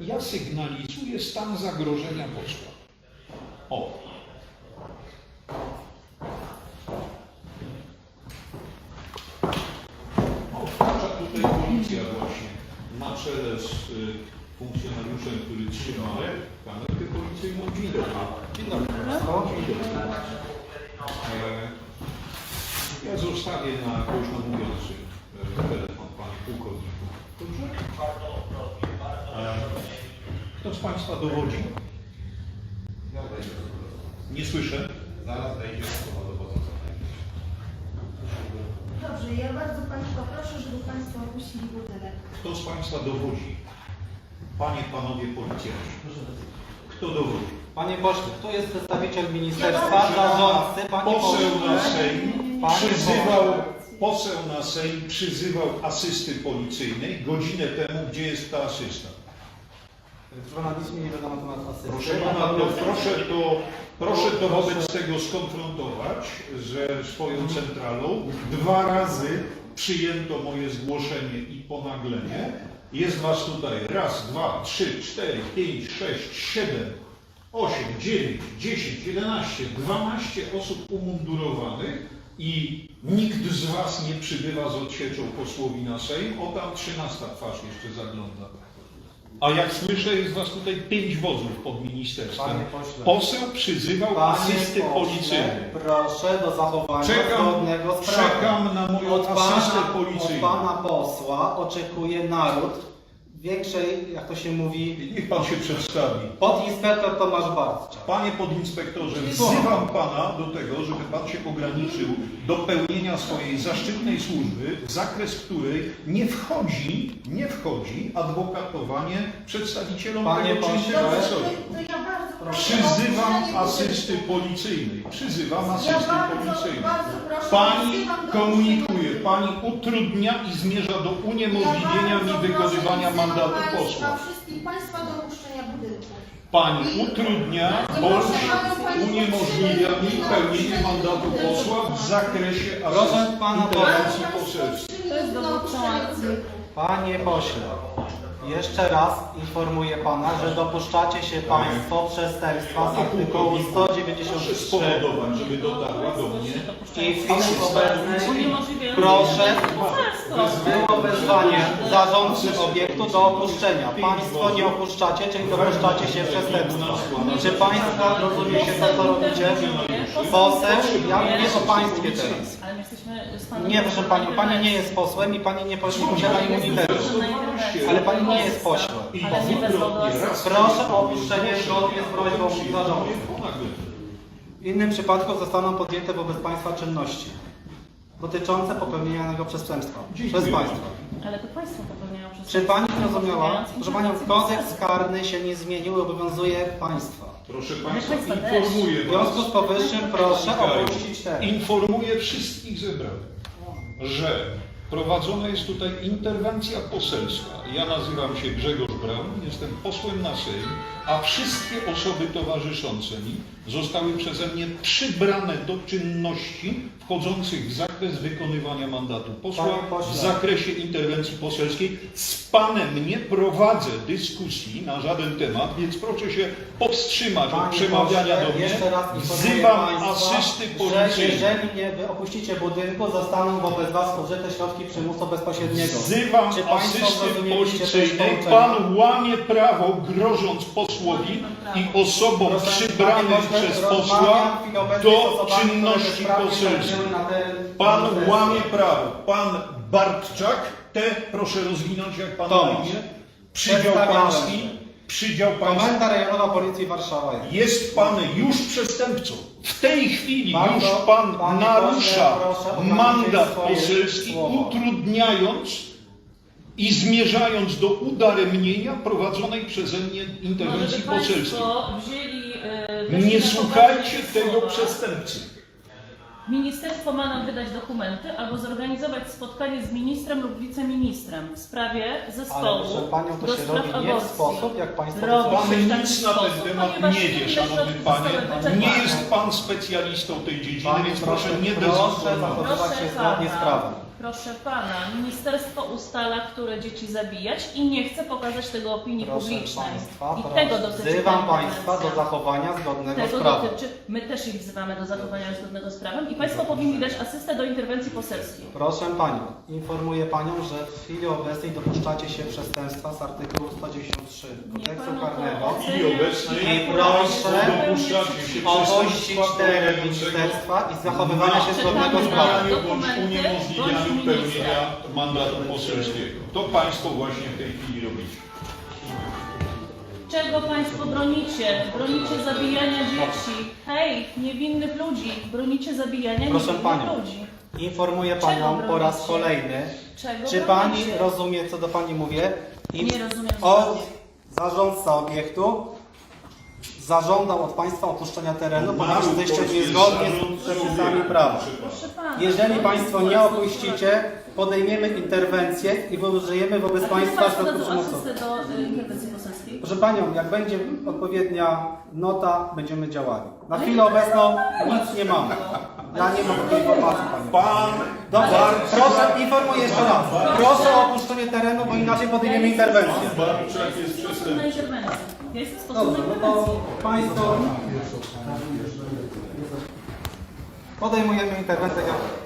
ja sygnalizuję stan zagrożenia posła. O. O, wkracza tutaj policja właśnie na czele z y, funkcjonariuszem, który trzyma kamerkę policyjną. Dobry. Dzień dobry dobry. E, Ja zostawię na głośno mówiący e, telefon Panie Pułkowniku. Dobrze? Kto z Państwa dowodzi? Ja wejdę. Nie słyszę. Zaraz wejdzie osoba dowodząca. Dobrze, ja bardzo Państwa proszę, żeby Państwo opuścili budynek. Kto z Państwa dowodzi? Panie, Panowie policjanci. Kto dowodzi? Panie pośle, tu jest przedstawiciel Ja ministerstwa, bardzo- zarządcy, panie Poseł na. Sejm Panie przyzywał, poseł na Sejm przyzywał asysty policyjnej godzinę temu, gdzie jest ta asysta. Proszę pana, nic mi nie wiadomo na temat asysty. Proszę pana, to proszę to, proszę to wobec tego skonfrontować ze swoją centralą. Dwa razy przyjęto moje zgłoszenie i ponaglenie. Jest was tutaj raz, dwa, trzy, cztery, pięć, sześć, siedem, osiem, dziewięć, dziesięć, jedenaście, dwanaście osób umundurowanych i nikt z was nie przybywa z odsieczą posłowi na Sejm. O tam trzynasta twarz jeszcze zagląda. A jak słyszę, jest was tutaj pięć wozów pod ministerstwem. Panie pośle. Poseł przyzywał asysty pośle, policyjny. Proszę do zachowania Czekam, zgodnego z prawem. czekam na moją Od asystę pana, od pana posła oczekuje naród większej, jak to się mówi, Niech pan się przedstawi. podinspektor Tomasz Bartczak. Panie podinspektorze, wzywam pana do tego, żeby pan się ograniczył do pełnienia swojej zaszczytnej służby, w zakres której nie wchodzi, nie wchodzi adwokatowanie przedstawicielom Panie tego czy pośle, to, ja Przyzywam asysty policyjnej. Przyzywam asysty policyjnej. Pani komunikuje, pani utrudnia i zmierza do uniemożliwienia mi wykonywania mandatu posła. wszystkich Państwa do opuszczenia budynku. Pani utrudnia bądź uniemożliwia mi pełnienie mandatu posła w zakresie Proszę pana interwencji Bardzo poselskiej. To jest dowód akcji. Panie pośle, jeszcze raz informuję pana, że dopuszczacie się państwo przestępstwa z artykułu Proszę 193 spowodować, żeby dotarła do mnie. i w chwili obecnej proszę było wezwanie zarządcy obiektu do opuszczenia. Państwo nie opuszczacie, czyli dopuszczacie się przestępstwa. Czy państwo rozumiecie to, co robicie? Poseł, ja mówię o państwie teraz. Panem... Nie, proszę pani, pani nie jest posłem i pani nie po- nie posiada immunitetu. Ale pani nie jest Ale nie raz Proszę o opuszczenie zgodnie z prośbą zarządu. W innym przypadku zostaną podjęte wobec państwa czynności dotyczące popełnienia danego przestępstwa Dziękuję. przez państwa. Ale to państwo popełniają przestępstwo. Czy pani zrozumiała? Proszę panią, kodeks karny się nie zmienił i obowiązuje państwa. Proszę Państwa, państwa też. informuję W związku z powyższym proszę opuścić teren. informuję wszystkich zebranych, że prowadzona jest tutaj interwencja poselska. Ja nazywam się Grzegorz Braun, jestem posłem na Sejm, a wszystkie osoby towarzyszące mi zostały przeze mnie przybrane do czynności wchodzących w zakres wykonywania mandatu posła w zakresie interwencji poselskiej. Z Panem nie prowadzę dyskusji na żaden temat, więc proszę się powstrzymać od Panie przemawiania pośle, do mnie. Jeszcze raz Wzywam państwa, asysty że policyjne. jeżeli nie wy opuścicie budynku, zostaną wobec was użyte środki przymusu bezpośredniego. Wzywam Czy asysty pouczenia? Pan łamie prawo, grożąc posłowi i osobom przybranym przez posła do czynności wchodziły na teren Pan ministerstwa. łamie prawo. Pan Bartczak, te proszę rozwinąć jak pan Tomasz. imię. Przydział pański. Przydział pański. Komenda rejonowa policji Warszawa jest. Jest pan już przestępcą. W tej chwili Bardzo, już pan panie narusza pośle, proszę mandat swoje poselski, słowa. utrudniając i zmierzając do udaremnienia prowadzonej przeze mnie Może interwencji by poselskiej. państwo wzięli... e, Nie słuchajcie tego słowa. przestępcy. Ministerstwo ma nam wydać dokumenty albo zorganizować spotkanie z ministrem lub wiceministrem w sprawie Ale zespołu proszę panią, to do się spraw robi nie w aborcji. sposób, jak państwo Robi Pan w nic na ten sposób, temat ponieważ nie wie, inne szanowny środki panie. zostały wyczerpane. Nie jest pan specjalistą tej dziedziny, Panie więc proszę nie proszę dezinformować. zachowywać się Proszę zgodnie z pana. prawem. Proszę pana, ministerstwo ustala, które dzieci zabijać i nie chce pokazać tego opinii Proszę publicznej. Państwa, I proszę, tego dotyczy ta wzywam Państwa do interwencja. zachowania zgodnego z Tego prawem. dotyczy, my też ich wzywamy do zachowania zgodnego z prawem i Państwo powinni dać asystę do interwencji poselskiej. Proszę Panią, informuję Panią, że w chwili obecnej dopuszczacie się przestępstwa z artykułu 193 Nie kodeksu karnego. Chwili obecnej I proszę dopuszczacie się Opuścić teren ministerstwa i zachowywania się Czytamy zgodnego z prawem. bądź Dokumenty, bądź pełnienia mandatu poselskiego. To Państwo właśnie w tej chwili robicie. Czego Państwo bronicie? Bronicie zabijania dzieci. Hej, niewinnych ludzi. Bronicie zabijania Proszę niewinnych Panią, ludzi. informuję Czego Panią po raz kolejny, Czego czy Pani bronicie? rozumie, co do Pani mówię? I Nie rozumiem Od zupełnie. zarządca obiektu zażądał od Państwa opuszczenia terenu, ponieważ jesteście niezgodni z przepisami prawa. Jeżeli Państwo nie opuścicie, podejmiemy interwencję i użyjemy wobec Państwa środków asystę do y, interwencji poselskiej? Proszę Panią, jak będzie odpowiednia nota, będziemy działali. Na chwilę obecną nic nie mamy. Ja nie mam takiej informacji, Pani. Pan Dobrze, proszę, informuję jeszcze raz. Proszę o opuszczenie terenu, bo inaczej podejmiemy interwencję. Barczak jest Sposób na przestępcą. interwencję. Ja jestem sposób na Dobrze, no to Państwo podejmujemy interwencję.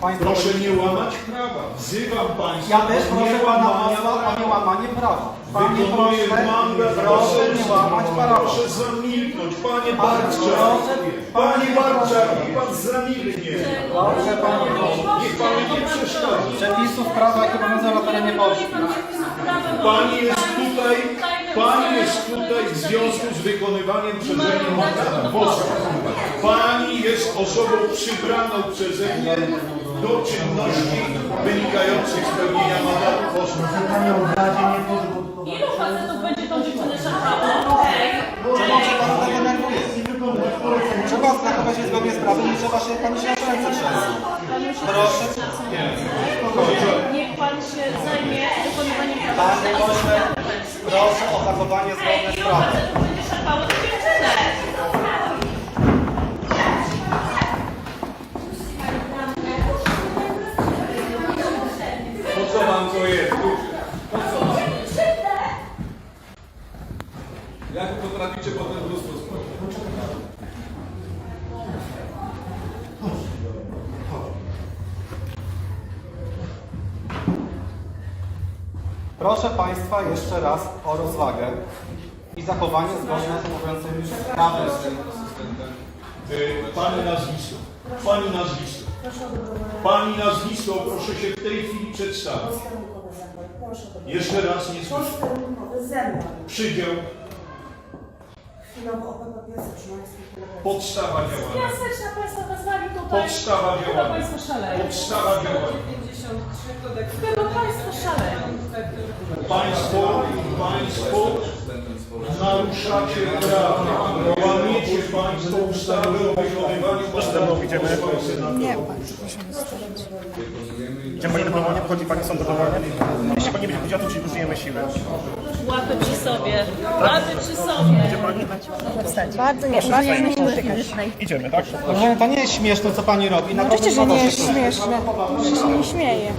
Państwo Proszę nie łamać prawa. Wzywam Państwa Ja też do proszę Pana niełamania posła o prawa. niełamanie prawa. Panie Wykonuję proszę, mandat proszę nie poselski. łamać prawa. Proszę zamilknąć. Panie Barczak. proszę, Panie panie Barczak, niech Pan zamilknie. Dobrze, Panie Niech Pan nie przeszkadza. Przepisów prawa, jakie obowiązują na terenie Polski. Pani jest tutaj, Pani jest tutaj w związku z wykonywaniem przeze mnie mandatu posła. Pani jest osobą przybraną przeze mnie do czynności wynikających z pełnienia mandatu posła. Ilu facetów będzie tą dziewczynę szachało? Hej, Czego się Pan tak? Trzeba zachować się zgodnie z prawem i trzeba się Pani się na ręce trzęsć. Proszę. Niech Pan się zajmie wykonywaniem prawa. Panie pośle, proszę o zachowanie zgodne z ilu prawem. facetów będzie szachało tę dziewczynę? Po co Wam to jest? Jak potraficie potem mnóstwo spojrzeć? Proszę Państwa jeszcze raz o rozwagę i zachowanie zgodne z obowiązującym prawem. Y, Pani nazwisko. Pani nazwisko. Pani nazwisko, proszę się w tej chwili przedstawić. Jeszcze raz nie słyszę. Przydział, podstawa działania. Piaseczna Państwa wezwali tutaj. Podstawa Chyba działania. Państwo szaleją. Podstawa działania. Chyba Państwo szaleją. Państwo, Państwo naruszacie prawo. Łamiecie Państwo ustawę o wykonywaniu. Nie. Idziemy pani dobrowolnie, wchodzi pani są dobrowolnie. Jeśli pani będzie chodziła, to czyli użyjemy siły. Łapy przy sobie. Łapy przy sobie. Bardzo nie, bardzo nie. Idziemy, tak? Nie, to nie jest śmieszne, co Pani robi. No Naprawdę oczywiście, że nie jest proszę. śmieszne. Że się nie śmieje.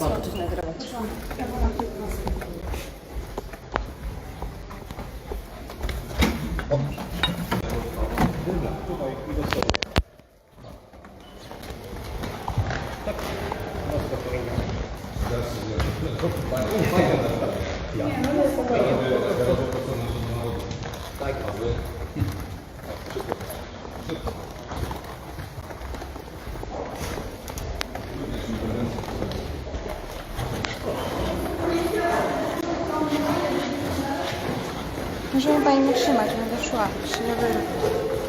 Możemy pani nie trzymać, będę szła. Się